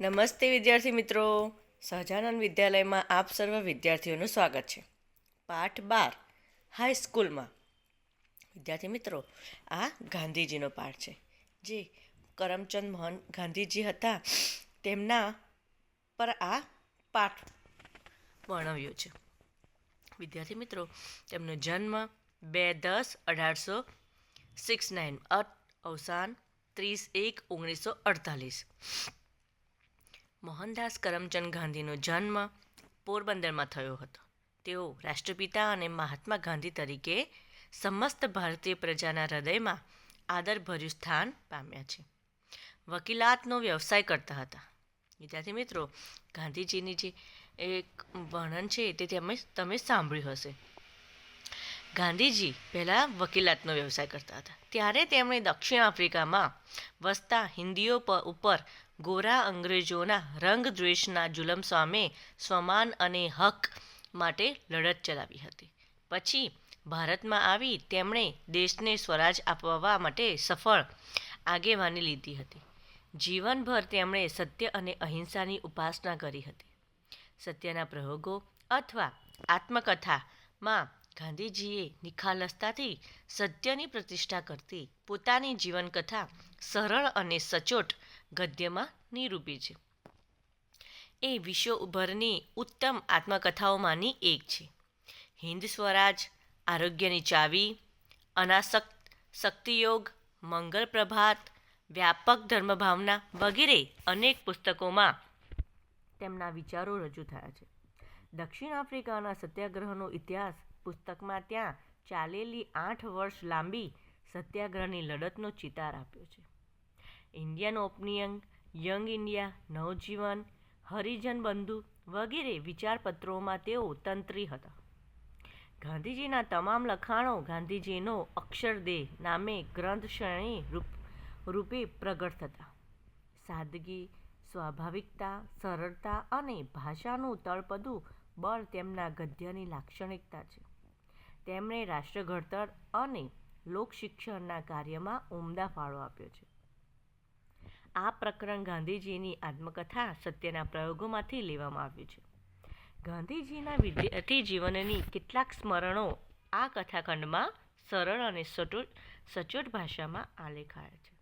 નમસ્તે વિદ્યાર્થી મિત્રો. સહજાનંદ વિદ્યાલયમાં આપ સર્વ વિદ્યાર્થીઓનું સ્વાગત છે. પાઠ બાર હાઈસ્કૂલમાં વિદ્યાર્થી મિત્રો, આ ગાંધીજીનો પાઠ છે. જે કરમચંદ મોહન ગાંધીજી હતા, તેમના પર આ પાઠ વર્ણવ્યો છે. વિદ્યાર્થી મિત્રો, તેમનો જન્મ બે દસ અઢારસો સિક્સ નાઇન અવસાન ત્રીસ એક ઓગણીસો અડતાલીસ. મોહનદાસ કરમચંદ ગાંધીનો જન્મ પોરબંદરમાં થયો હતો. તેઓ રાષ્ટ્રપિતા અને મહાત્મા ગાંધી તરીકે સમસ્ત ભારતીય પ્રજાના હૃદયમાં આદરભર્યું સ્થાન પામ્યા છે. વકીલાતનો વ્યવસાય કરતા હતા. વિદ્યાર્થી મિત્રો, ગાંધીજીની જે એક વર્ણન છે તે તમે તમે સાંભળ્યું હશે. ગાંધીજી પહેલાં વકીલાતનો વ્યવસાય કરતા હતા. ત્યારે તેમણે દક્ષિણ આફ્રિકામાં વસતા હિન્દીઓ ઉપર ગોરા અંગ્રેજોના રંગદ્વેષના જુલમ સામે સ્વમાન અને હક માટે લડત ચલાવી હતી. પછી ભારતમાં આવી તેમણે દેશને સ્વરાજ આપવા માટે સફળ આગેવાની લીધી હતી. જીવનભર તેમણે સત્ય અને અહિંસાની ઉપાસના કરી હતી. સત્યના પ્રયોગો અથવા આત્મકથામાં ગાંધીજીએ નિખાલસતાથી સત્યની પ્રતિષ્ઠા કરતી પોતાની જીવનકથા સરળ અને સચોટ ગદ્યમાં નિરૂપી છે. એ વિશ્વભરની ઉત્તમ આત્મકથાઓમાંની એક છે. હિન્દ સ્વરાજ, આરોગ્યની ચાવી, અનાસક્ત શક્તિયોગ, મંગલ પ્રભાત, વ્યાપક ધર્મભાવના વગેરે અનેક પુસ્તકોમાં તેમના વિચારો રજૂ થયા છે. દક્ષિણ આફ્રિકાના સત્યાગ્રહનો ઇતિહાસ પુસ્તકમાં ત્યાં ચાલેલી આઠ વર્ષ લાંબી સત્યાગ્રહની લડતનો ચિતાર આપ્યો છે. Indian Opinion Young India Navjivan Harijan Bandhu વગેરે વિચારપત્રોમાં તેઓ તંત્રી હતા. ગાંધીજીના તમામ લખાણો ગાંધીજીનો અક્ષરદેહ નામે ગ્રંથ શ્રેણી રૂપ, રૂપે પ્રગટ થતા. સાદગી, સ્વાભાવિકતા, સરળતા અને ભાષાનું તળપદું બળ તેમના ગદ્યની લાક્ષણિકતા છે. તેમણે રાષ્ટ્ર ઘડતર અને લોકશિક્ષણના કાર્યમાં ઉમદા ફાળો આપ્યો છે. આ પ્રકરણ ગાંધીજીની આત્મકથા સત્યના પ્રયોગોમાંથી લેવામાં આવ્યું છે. ગાંધીજીના વિદ્યાર્થી જીવનની કેટલાક સ્મરણો આ કથાખંડમાં સરળ અને સચોટ સચોટ ભાષામાં આલેખાયા છે.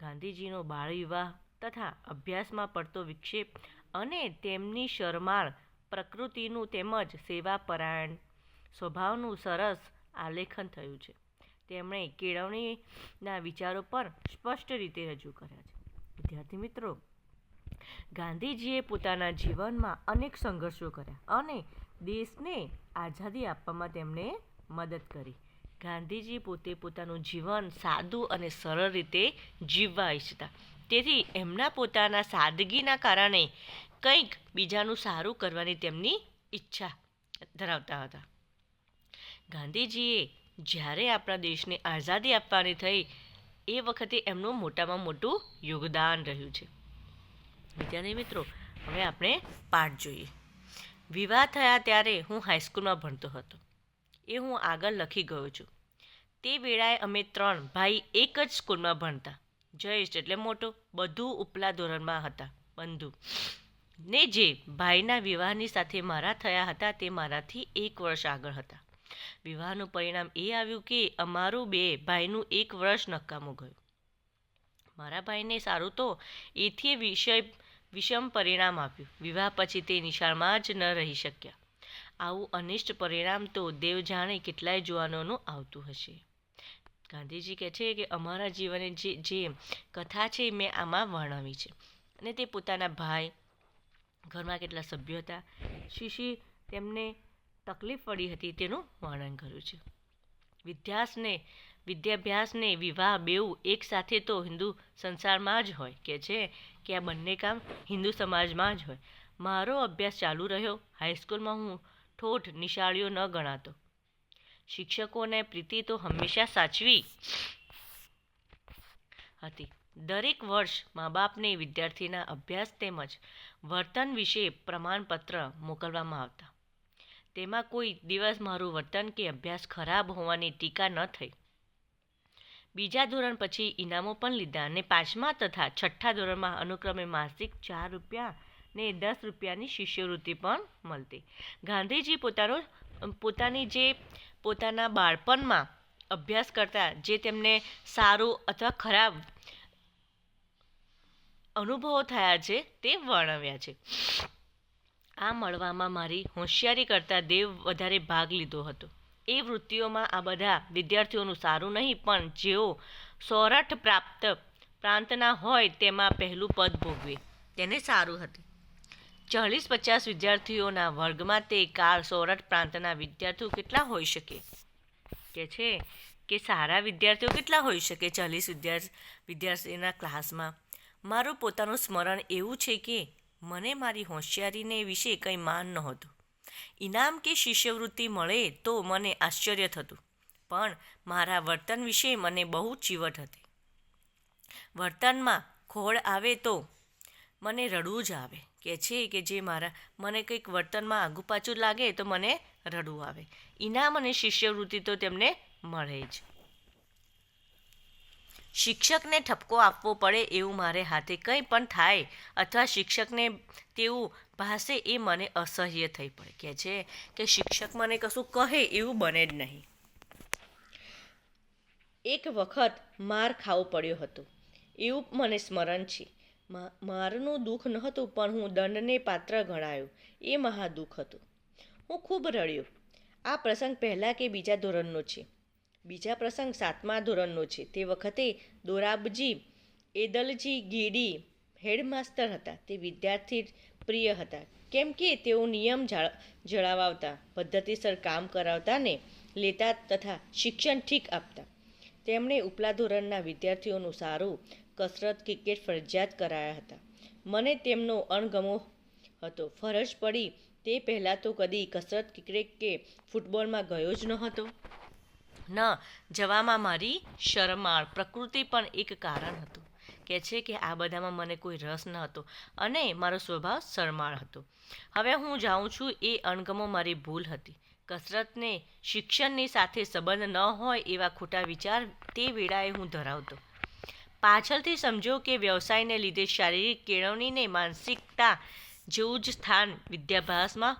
ગાંધીજીનો બાળ વિવાહ તથા અભ્યાસમાં પડતો વિક્ષેપ અને તેમની શરમાળ પ્રકૃતિનું તેમજ સેવાપરાયણ સ્વભાવનું સરસ આલેખન થયું છે. તેમણે કેળવણીના વિચારો પર સ્પષ્ટ રીતે રજૂ કર્યા છે. વિદ્યાર્થી મિત્રો, ગાંધીજીએ પોતાના જીવનમાં અનેક સંઘર્ષો કર્યા અને દેશને આઝાદી આપવામાં તેમણે મદદ કરી. ગાંધીજી પોતે પોતાનું જીવન સાદું અને સરળ રીતે જીવવા ઈચ્છતા. તેથી એમના પોતાના સાદગીના કારણે કંઈક બીજાનું સારું કરવાની તેમની ઈચ્છા ધરાવતા હતા. ગાંધીજીએ જ્યારે આપણા દેશને આઝાદી આપવાની થઈ એ વખતે એમનું મોટામાં મોટું યોગદાન રહ્યું છે. વિદ્યાર્થી મિત્રો, હવે આપણે પાઠ જોઈએ. વિવાહ થયા ત્યારે હું હાઈસ્કૂલમાં ભણતો હતો. એ હું આગળ લખી ગયો છું. તે વેળાએ અમે ત્રણ ભાઈ એક જ સ્કૂલમાં ભણતા. જયેશ એટલે મોટો, બધું ઉપલા ધોરણમાં હતા, બંધુ. ને જે ભાઈના વિવાહની સાથે મારા થયા હતા તે મારાથી એક વર્ષ આગળ હતા. વિવાહનું પરિણામ એ આવ્યું કે અમારું બે ભાઈનું એક વર્ષ નકામું ગયું. મારા ભાઈને સારું તો એથી વિષય, વિષમ પરિણામ આપ્યું. વિવાહ પછી તે નિશાળમાં જ ન રહી શક્યા. આવું અનિષ્ટ પરિણામ તો દેવ જાણે કેટલાય જુવાનોનું આવતું હશે. ગાંધીજી કહે છે કે અમારા જીવનની જે જે કથા છે મેં આમાં વર્ણવી છે. અને તે પોતાના ભાઈ, ઘરમાં કેટલા સભ્યો હતા. શીશી તેમને તકલીફ પડી હતી તેનું વર્ણન કર્યું છે. વિદ્યાસને, વિદ્યાભ્યાસને વિવાહ બેઉ એકસાથે તો હિન્દુ સંસારમાં જ હોય. કે છે કે આ બંને કામ હિન્દુ સમાજમાં જ હોય. મારો અભ્યાસ ચાલુ રહ્યો. હાઈસ્કૂલમાં હું ઠોઠ નિશાળીઓ ન ગણાતો. શિક્ષકોને પ્રીતિ તો હંમેશા સાચવી હતી. દરેક વર્ષ મા બાપને વિદ્યાર્થીના અભ્યાસ તેમજ વર્તન વિશે પ્રમાણપત્ર મોકલવામાં આવતા. તેમાં કોઈ દિવસ મારું વર્તન કે અભ્યાસ ખરાબ હોવાની ટીકા ન થઈ. બીજા ધોરણ પછી ઇનામો પણ લીધા અને પાંચમા તથા છઠ્ઠા ધોરણમાં અનુક્રમે માસિક ચાર રૂપિયા ને દસ રૂપિયાની શિષ્યવૃત્તિ પણ મળતી. ગાંધીજી પોતાનો, પોતાની જે, પોતાના બાળપણમાં અભ્યાસ કરતા જે તેમને સારું અથવા ખરાબ અનુભવો થયા છે તે વર્ણવ્યા છે. આ મળવામાં મારી હોશિયારી કરતાં દેવ વધારે ભાગ લીધો હતો. એ વૃત્તિઓમાં આ બધા વિદ્યાર્થીઓનું સારું નહીં, પણ જેઓ સોરઠ પ્રાપ્ત પ્રાંતના હોય તેમાં પહેલું પદ ભોગવે. તેને સારું હતું. ચાલીસ પચાસ વિદ્યાર્થીઓના વર્ગમાં તે કાર સોરઠ પ્રાંતના વિદ્યાર્થીઓ કેટલા હોઈ શકે? કે છે કે સારા વિદ્યાર્થીઓ કેટલા હોઈ શકે ચાલીસ વિદ્યાર્થી વિદ્યાર્થીના ક્લાસમાં? મારું પોતાનું સ્મરણ એવું છે કે મને મારી હોશિયારીને વિશે કંઈ માન નહોતું. ઇનામ કે શિષ્યવૃત્તિ મળે તો મને આશ્ચર્ય થતું, પણ મારા વર્તન વિશે મને બહુ ચીવટ હતી. વર્તનમાં ખોળ આવે તો મને રડવું જ આવે. કે છે કે જે મારા, મને કંઈક વર્તનમાં આગુ પાછું લાગે તો મને રડવું આવે. ઇનામ અને શિષ્યવૃત્તિ તો તેમને મળે જ. શિક્ષકને ઠપકો આપવો પડે એવું મારે હાથે કંઈ પણ થાય અથવા શિક્ષકને તેવું ભાષે એ મને અસહ્ય થઈ પડે. કે છે કે શિક્ષક મને કશું કહે એવું બને જ નહીં. એક વખત માર ખાવો પડ્યો હતો. એવું મને સ્મરણ છે. મારનું દુઃખ નહોતું, પણ હું દંડને પાત્ર ગણાયો. એ મહાદુઃખ હતું. હું ખૂબ રડ્યો. આ પ્રસંગ પહેલાં કે બીજા ધોરણનો છે. બીજા પ્રસંગ સાતમા ધોરણનો છે. તે વખતે દોરાબજી, એદલજી ગીડી હેડમાસ્તર હતા. તે વિદ્યાર્થી પ્રિય હતા. કેમ કે તેઓ નિયમ જળાવતા, પદ્ધતિસર કામ કરાવતા ને લેતા તથા શિક્ષણ ઠીક આપતા. તેમણે ઉપલા ધોરણના વિદ્યાર્થીઓનું સારું કસરત ક્રિકેટ ફરજિયાત કરાયા હતા. મને તેમનો અણગમો હતો. ફરજ પડી તે પહેલાં તો કદી કસરત ક્રિકેટ કે ફૂટબોલમાં ગયો જ ન હતો ન જવામાં મારી શરમાળ. પ્રકૃતિ પણ એક કારણ હતું. કે છે કે આ બધામાં મને કોઈ રસ ન હતો અને મારો સ્વભાવ શરમાળ હતો. હવે હું જાઉં છું એ અણગમો મારી ભૂલ હતી. કસરતને શિક્ષણની સાથે સંબંધ ન હોય એવા ખોટા વિચાર તે વેળાએ હું ધરાવતો. પાછળથી સમજો કે વ્યવસાયને લીધે શારીરિક કેળવણીને માનસિકતા જેવું જ સ્થાન વિદ્યાભ્યાસમાં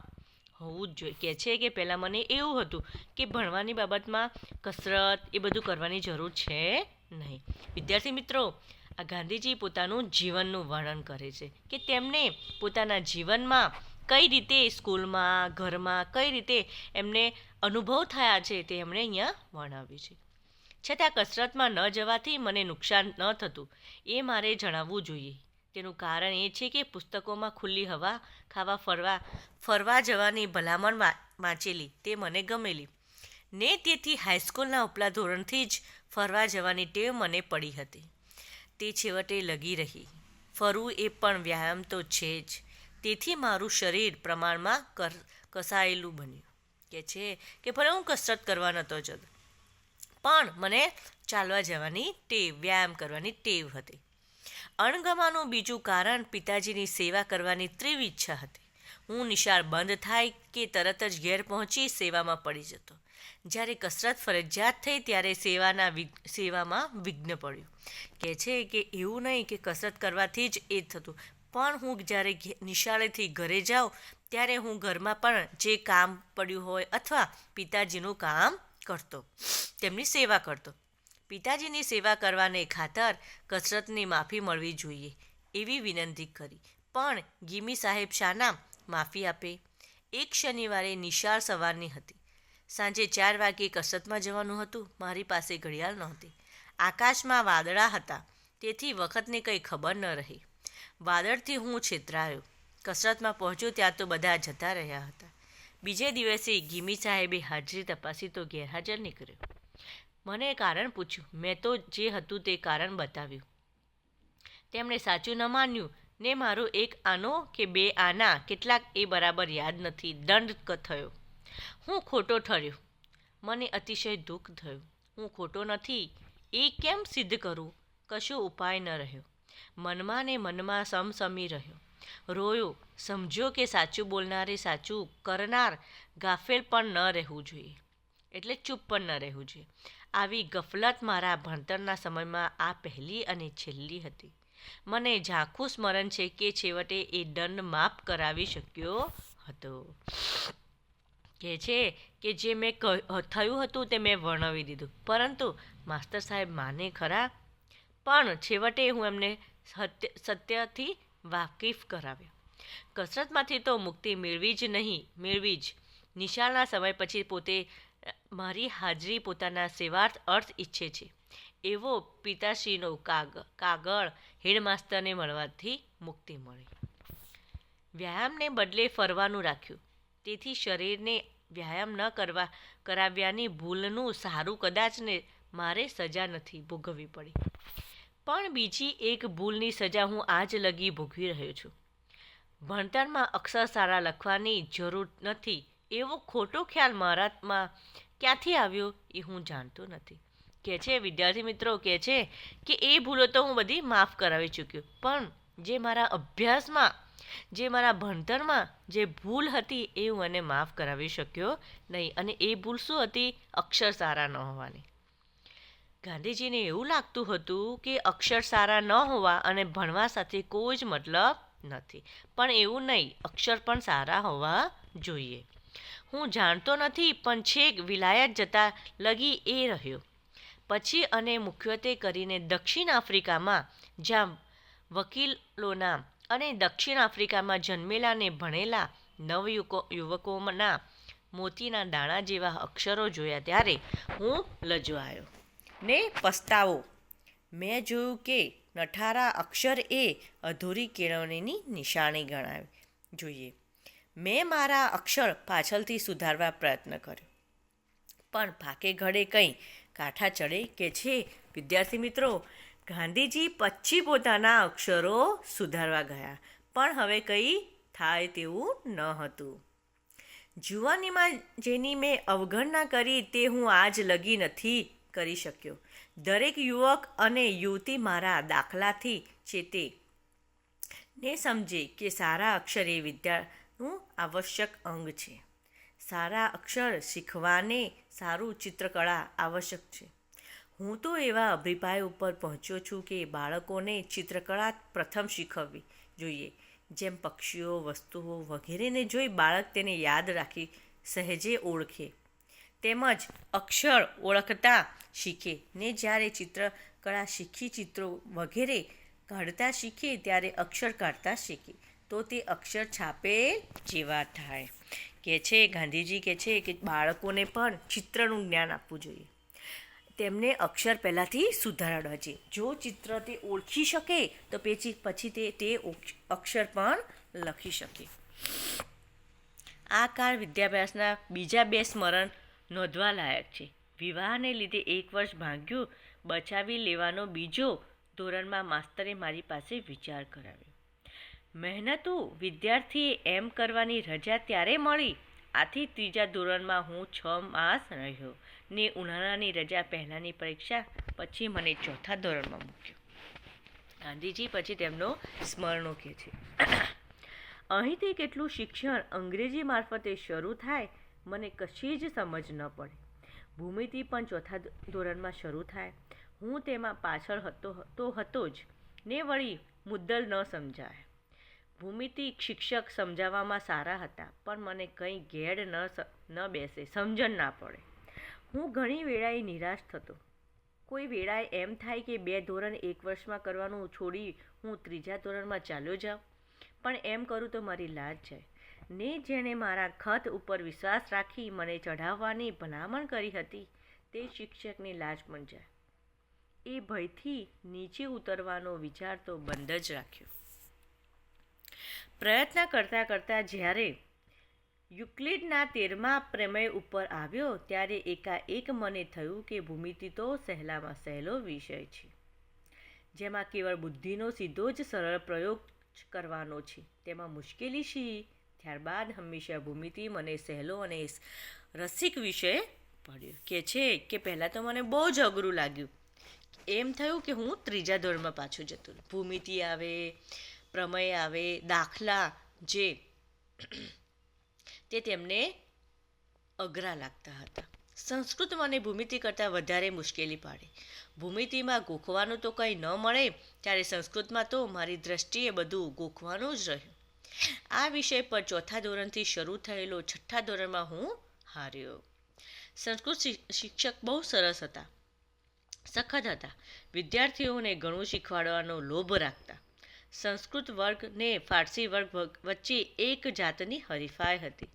હોવું જ જોઈએ. કે છે કે પહેલાં મને એવું હતું કે ભણવાની બાબતમાં કસરત એ બધું કરવાની જરૂર છે નહીં. વિદ્યાર્થી મિત્રો, આ ગાંધીજી પોતાનું જીવનનું વર્ણન કરે છે કે તેમને પોતાના જીવનમાં કઈ રીતે સ્કૂલમાં, ઘરમાં કઈ રીતે એમને અનુભવ થયા છે તે એમણે અહીંયા વર્ણવ્યું છે. છતાં કસરતમાં ન જવાથી મને નુકસાન ન થતું, એ મારે જણાવવું જોઈએ. તેનું કારણ એ છે કે પુસ્તકોમાં ખુલ્લી હવા, ખાવા, ફરવા ફરવા જવાની ભલામણ વાંચેલી, તે મને ગમેલી. ને તેથી હાઈસ્કૂલના ઉપલા ધોરણથી જ ફરવા જવાની ટેવ મને પડી હતી. તે છેવટે લગી રહી. ફરવું એ પણ વ્યાયામ તો છે જ. તેથી મારું શરીર પ્રમાણમાં કર, કસાયેલું બન્યું. કે છે કે ભલે હું કસરત કરવા નહોતો જતો, પણ મને ચાલવા જવાની ટેવ, વ્યાયામ કરવાની ટેવ હતી. અણગમાનું બીજું કારણ પિતાજીની સેવા કરવાની તીવ્ર ઈચ્છા હતી. હું નિશાળ બંધ થાય કે તરત જ ઘેર પહોંચી સેવામાં પડી જતો. જ્યારે કસરત ફરજિયાત થઈ ત્યારે સેવાના સેવામાં વિઘ્ન પડ્યું. કે છે કે એવું નહીં કે કસરત કરવાથી જ એ થતું. પણ હું જ્યારે નિશાળેથી ઘરે જાઉં, ત્યારે હું ઘરમાં પણ જે કામ પડ્યું હોય અથવા પિતાજીનું કામ કરતો. તેમની સેવા કરતો. પિતાજીની સેવા કરવાને ખાતર કસરતની માફી મળવી જોઈએ, એવી વિનંતી કરી. પણ ગીમી સાહેબ શાના માફી આપે. એક શનિવારે નિશાળ સવારની હતી. સાંજે ચાર વાગ્યે કસરતમાં જવાનું હતું. મારી પાસે ઘડિયાળ નહોતી. આકાશમાં વાદળા હતા. તેથી વખતની કંઈ ખબર ન રહી. વાદળથી હું છેતરાયો. કસરતમાં પહોંચ્યો ત્યાં તો બધા જતા રહ્યા હતા. બીજે દિવસે ગીમી સાહેબે હાજરી તપાસી તો ગેરહાજર નીકળ્યો. મને કારણ પૂછ્યું. મેં તો જે હતું તે કારણ બતાવ્યું. તેમણે સાચું ન માન્યું. ને મારો એક આનો કે બે આના કેટલાક એ બરાબર યાદ નથી. દંડ થયો. હું ખોટો ઠર્યો. મને અતિશય દુઃખ થયું. હું ખોટો નથી. એ કેમ સિદ્ધ કરું? કશો ઉપાય ન રહ્યો. મનમાં ને મનમાં સમસમી રહ્યો. રોયો સમજ્યો કે સાચું બોલનારે સાચું કરનાર ગાફેલ પણ ન રહેવું જોઈએ. એટલે ચૂપ પણ ન રહેવું જોઈએ. આવી ગફલત મારા ભણતરના સમયમાં આ પહેલી અને છેલ્લી હતી. મને ઝાંખું સ્મરણ છે કે છેવટે એ દંડ માફ કરાવી શક્યો હતો. કે છે કે જે મેં થયું હતું તે મેં વર્ણવી દીધું. પરંતુ માસ્તર સાહેબ માને ખરા? પણ છેવટે હું એમને સત્ય, સત્યથી વાકેફ કરાવ્યો. કસરતમાંથી તો મુક્તિ મેળવી જ નહીં, મેળવી જ. નિશાળના સમય પછી પોતે મારી હાજરી પોતાના સેવાર્થ અર્થ ઈચ્છે છે. એવો પિતાશ્રીનો કાગ, કાગળ હેડમાસ્તરને મળવાથી મુક્તિ મળી. વ્યાયામને બદલે ફરવાનું રાખ્યું. તેથી શરીરને વ્યાયામ ન કરવા, કરાવ્યાની ભૂલનું સારું કદાચ ને મારે સજા નથી ભોગવવી પડી. પણ બીજી એક ભૂલની સજા હું આજ લગી ભોગવી રહ્યો છું. ભણતરમાં અક્ષર સારા લખવાની જરૂર નથી એવો ખોટો ખ્યાલ મારામાં ક્યાંથી આવ્યો એ હું જાણતો નથી. કહે છે, વિદ્યાર્થી મિત્રો કહે છે કે એ ભૂલો તો હું બધી માફ કરાવી ચૂક્યો. પણ જે મારા અભ્યાસમાં, જે મારા ભણતરમાં જે ભૂલ હતી એ હું એને માફ કરાવી શક્યો નહીં. અને એ ભૂલ શું હતી? અક્ષર સારા ન હોવાની. ગાંધીજીને એવું લાગતું હતું કે અક્ષર સારા ન હોવા અને ભણવા સાથે કોઈ જ મતલબ નથી. પણ એવું નહીં, અક્ષર પણ સારા હોવા જોઈએ. હું જાણતો નથી, પણ છેક વિલાયત જતા લગી એ રહ્યો. પછી અને મુખ્યત્વે કરીને દક્ષિણ આફ્રિકામાં, જ્યાં વકીલોના અને દક્ષિણ આફ્રિકામાં જન્મેલા ને ભણેલા નવયુવકો યુવકોના મોતીના દાણા જેવા અક્ષરો જોયા ત્યારે હું લજવાયો. ને પસ્તાવો, મેં જોયું કે નઠારા અક્ષર એ અધૂરી કેળવણીની નિશાની ગણાવી. જોઈએ મેં મારા અક્ષર પાછળથી સુધારવા પ્રયત્ન કર્યો. પણ ફાકે ઘડે કંઈ કાંઠા ચડે કે છે? વિદ્યાર્થી મિત્રો, ગાંધીજી પછી પોતાના અક્ષરો સુધારવા ગયા. પણ હવે કંઈ થાય તેવું ન હતું. જુવાનીમાં જેની મેં અવગણના કરી તે હું આજ લગી નથી કરી શક્યો. દરેક યુવક અને યુવતી મારા દાખલાથી ચેતે ને સમજે કે સારા અક્ષર એ વિદ્યાનું આવશ્યક અંગ છે. સારા અક્ષર શીખવાને સારું ચિત્રકળા આવશ્યક છે. હું તો એવા અભિપ્રાય ઉપર પહોંચ્યો છું કે બાળકોને ચિત્રકળા પ્રથમ શીખવવી જોઈએ. જેમ પક્ષીઓ, વસ્તુઓ વગેરેને જોઈ બાળક તેને યાદ રાખી સહેજે ઓળખે. તેમજ અક્ષર ઓળખતા શીખે. ને જ્યારે ચિત્રકળા શીખી ચિત્રો વગેરે કાઢતા શીખે, ત્યારે અક્ષર કાઢતા શીખે. તો તે અક્ષર છાપે જેવા થાય. કે છે, ગાંધીજી કે છે કે બાળકોને પણ ચિત્રનું જ્ઞાન આપવું જોઈએ. તેમને અક્ષર પહેલાંથી સુધારવા છે. જો ચિત્ર તે ઓળખી શકે, તો પછી પછી તે તે અક્ષર પણ લખી શકે. આ કાળ વિદ્યાભ્યાસના બીજા બે સ્મરણ નોંધવા લાયક છે. વિવાહને લીધે એક વર્ષ ભાંગ્યું, બચાવી લેવાનો બીજો ધોરણમાં માસ્તરે મારી પાસે વિચાર કરાવ્યો. મહેનતુ વિદ્યાર્થીએ એમ કરવાની રજા ત્યારે મળી. આથી ત્રીજા ધોરણમાં હું છ માસ રહ્યો. ને ઉનાળાની રજા પહેલાંની પરીક્ષા પછી મને ચોથા ધોરણમાં મૂક્યો. ગાંધીજી પછી તેમનો સ્મરણો કહે છે. અહીંથી કેટલું શિક્ષણ અંગ્રેજી મારફતે શરૂ થાય, મને કશી જ સમજ ન પડે. ભૂમિતિ પણ ચોથા ધોરણમાં શરૂ થાય. હું તેમાં પાછળ હતો, તો હતો જ. ને વળી મુદ્દલ ન સમજાય. ભૂમિતિ શિક્ષક સમજાવવામાં સારા હતા, પણ મને કંઈ ઘેડ ન ન બેસે, સમજણ ના પડે. હું ઘણી વેળાએ નિરાશ થતો. કોઈ વેળાએ એમ થાય કે બે ધોરણ એક વર્ષમાં કરવાનું છોડી હું ત્રીજા ધોરણમાં ચાલ્યો જાઉં, પણ એમ કરું તો મારી લાજ જાય. ને જેણે મારા ખત ઉપર વિશ્વાસ રાખી મને ચઢાવવાની ભલામણ કરી હતી, તે શિક્ષકની લાજ પણ જાય. એ ભયથી નીચે ઉતરવાનો વિચાર તો બંધ જ રાખ્યો. પ્રયત્ન કરતાં કરતાં જ્યારે યુક્લિડના તેરમા પ્રમેય ઉપર આવ્યો, ત્યારે એકાએક મને થયું કે ભૂમિતિ તો સહેલામાં સહેલો વિષય છે, જેમાં કેવળ બુદ્ધિનો સીધો જ સરળ પ્રયોગ કરવાનો છે. તેમાં મુશ્કેલી શી? ત્યારબાદ હંમેશા ભૂમિતિ મને સહેલો અને રસિક વિષય પડ્યો. કે છે કે પહેલાં તો મને બહુ જ અઘરું લાગ્યું. એમ થયું કે હું ત્રીજા ધોરણમાં પાછું જતું ભૂમિતિ આવે પ્રમેય આવે, દાખલા જે તે તેમને અઘરા લાગતા હતા. સંસ્કૃત મને ભૂમિતિ કરતાં વધારે મુશ્કેલી પાડી. ભૂમિતિમાં ગોખવાનું તો કંઈ ન મળે, ત્યારે સંસ્કૃતમાં તો મારી દ્રષ્ટિએ બધું ગોખવાનું જ રહ્યું. આ વિષય પર ચોથા ધોરણથી શરૂ થયેલો છઠ્ઠા ધોરણમાં હું હાર્યો. સંસ્કૃત શિક્ષક બહુ સરસ હતા. સખત હતા. વિદ્યાર્થીઓને ઘણું શીખવાડવાનો લોભ રાખતા. સંસ્કૃત વર્ગ ને ફારસી વર્ગ વચ્ચે એક જાતની હરીફાઈ હતી.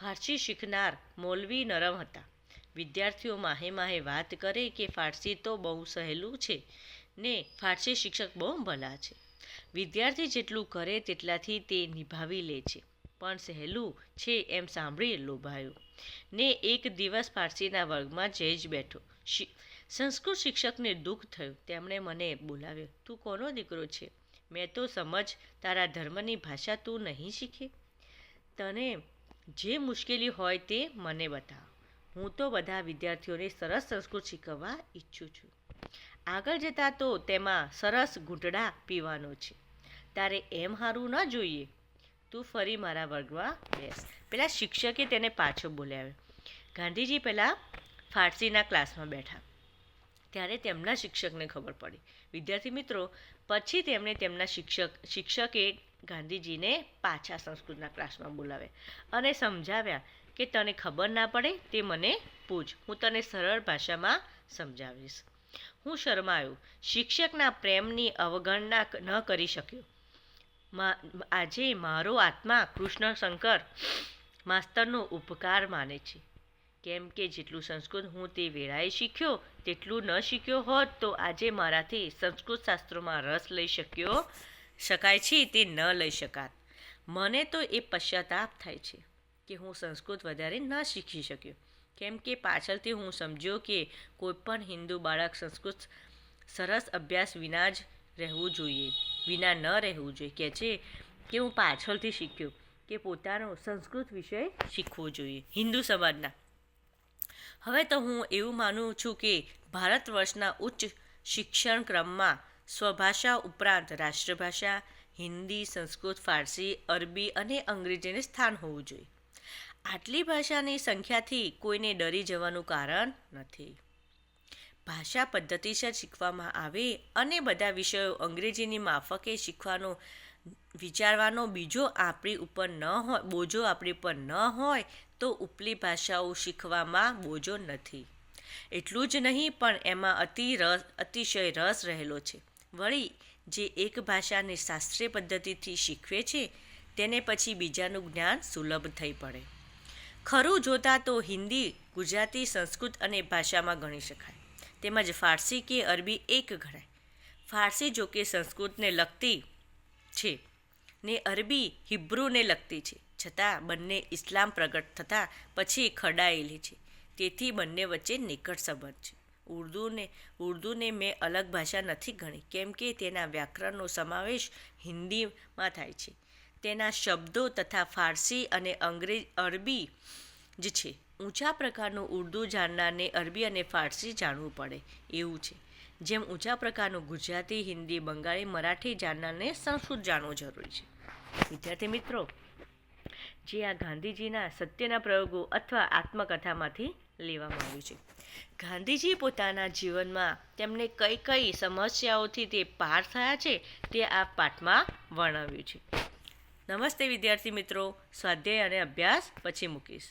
ફારસી શીખનાર મૌલવી નરમ હતા. વિદ્યાર્થીઓ માહે માહે વાત કરે કે ફારસી તો બહુ સહેલું છે ને ફારસી શિક્ષક બહુ ભલા છે. વિદ્યાર્થી જેટલું કરે તેટલાથી તે નિભાવી લે છે. પણ સહેલું છે એમ સાંભળી લોભાયો. ને એક દિવસ ફારસીના વર્ગમાં જઈ જ બેઠો. સંસ્કૃત શિક્ષકને દુઃખ થયું. તેમણે મને બોલાવ્યો, તું કોનો દીકરો છે? મેં તો સમજ તારા ધર્મની ભાષા તું નહીં શીખે. તને જે મુશ્કેલી હોય તે મને બતાવ. હું તો બધા વિદ્યાર્થીઓને સરસ સંસ્કૃત શીખવવા ઈચ્છું છું. આગળ જતાં તો તેમાં સરસ ઘૂંટડા પીવાનો છે. તારે એમ હારું ન જોઈએ. તું ફરી મારા વર્ગમાં બેસ. પેલા શિક્ષકે તેને પાછો બોલાવ્યો. ગાંધીજી પહેલાં ફારસીના ક્લાસમાં બેઠા. ત્યારે તેમના શિક્ષકને ખબર પડી. વિદ્યાર્થી મિત્રો પછી તેમણે તેમના શિક્ષક, શિક્ષકે ગાંધીજીને પાછા સંસ્કૃતના ક્લાસમાં બોલાવ્યા અને સમજાવ્યા કે તને ખબર ના પડે તે મને પૂછ. હું તને સરળ ભાષામાં સમજાવીશ. હું શરમાયો. શિક્ષકના પ્રેમની અવગણના ન કરી શક્યો. આજે મારો આત્મા કૃષ્ણ શંકર માસ્તરનો ઉપકાર માને છે. કેમ કે જેટલું સંસ્કૃત હું તે વેળાએ શીખ્યો, તેટલું ન શીખ્યો હોત તો આજે મારાથી સંસ્કૃત શાસ્ત્રોમાં રસ લઈ શક્યો શકાય છે તે ન લઈ શકાત. મને તો એ પશ્ચાતાપ થાય છે કે હું સંસ્કૃત વધારે ન શીખી શક્યો. કેમ કે પાછળથી હું સમજ્યો કે કોઈપણ હિન્દુ બાળક સંસ્કૃત સરસ અભ્યાસ વિના જ રહેવું જોઈએ, વિના ન રહેવું જોઈએ. કે છે કે હું પાછળથી શીખ્યો કે પોતાનો સંસ્કૃત વિષય શીખવો જોઈએ. હિન્દુ સમાજના હવે તો હું એવું માનું છું કે ભારત વર્ષના ઉચ્ચ શિક્ષણ ક્રમમાં સ્વભાષા ઉપરાંત રાષ્ટ્રભાષા, હિન્દી, સંસ્કૃત, ફારસી, અરબી અને અંગ્રેજીને સ્થાન હોવું જોઈએ. આટલી ભાષાની સંખ્યાથી કોઈને ડરી જવાનું કારણ નથી. ભાષા પદ્ધતિસર શીખવામાં આવે અને બધા વિષયો અંગ્રેજીની માફકે શીખવાનો, વિચારવાનો બીજો આપણી ઉપર ન હોય બોજો આપણી ઉપર ન હોય તો ઉપલી ભાષાઓ શીખવામાં બોજો નથી. એટલું જ નહીં, પણ એમાં અતિ રસ, અતિશય રસ રહેલો છે. વળી, જે એક ભાષાને શાસ્ત્રીય પદ્ધતિથી શીખવે છે, તેને પછી બીજાનું જ્ઞાન સુલભ થઈ પડે. ખરું જોતા તો હિન્દી, ગુજરાતી, સંસ્કૃત અને ભાષામાં ગણી શકાય. તેમજ ફારસી કે અરબી એક ગણાય. ફારસી જોકે સંસ્કૃતને લગતી છે ને અરબી હિબ્રુને લગતી છે. છતાં બંને ઇસ્લામ પ્રગટ થતાં પછી ખડાયેલી છે. તેથી બંને વચ્ચે નિકટ સંબંધ છે. ઉર્દુને ઉર્દુને મેં અલગ ભાષા નથી ગણી, કેમ કે તેના વ્યાકરણનો સમાવેશ હિન્દીમાં થાય છે. તેના શબ્દો તથા ફારસી અને અંગ્રેજ, અરબી જ છે. ઊંચા પ્રકારનું ઉર્દુ જાણનારને અરબી અને ફારસી જાણવું પડે, એવું છે. જેમ ઊંચા પ્રકારનું ગુજરાતી, હિન્દી, બંગાળી, મરાઠી જાણનારને સંસ્કૃત જાણવું જરૂરી છે. વિદ્યાર્થી મિત્રો જે આ ગાંધીજીના સત્યના પ્રયોગો અથવા આત્મકથામાંથી લેવામાં આવ્યું છે. ગાંધીજી પોતાના જીવનમાં તેમને કઈ કઈ સમસ્યાઓથી તે પાર થયા છે તે આ પાઠમાં વર્ણવ્યું છે. નમસ્તે વિદ્યાર્થી મિત્રો, સ્વાધ્યાય અને અભ્યાસ પછી મૂકીશ.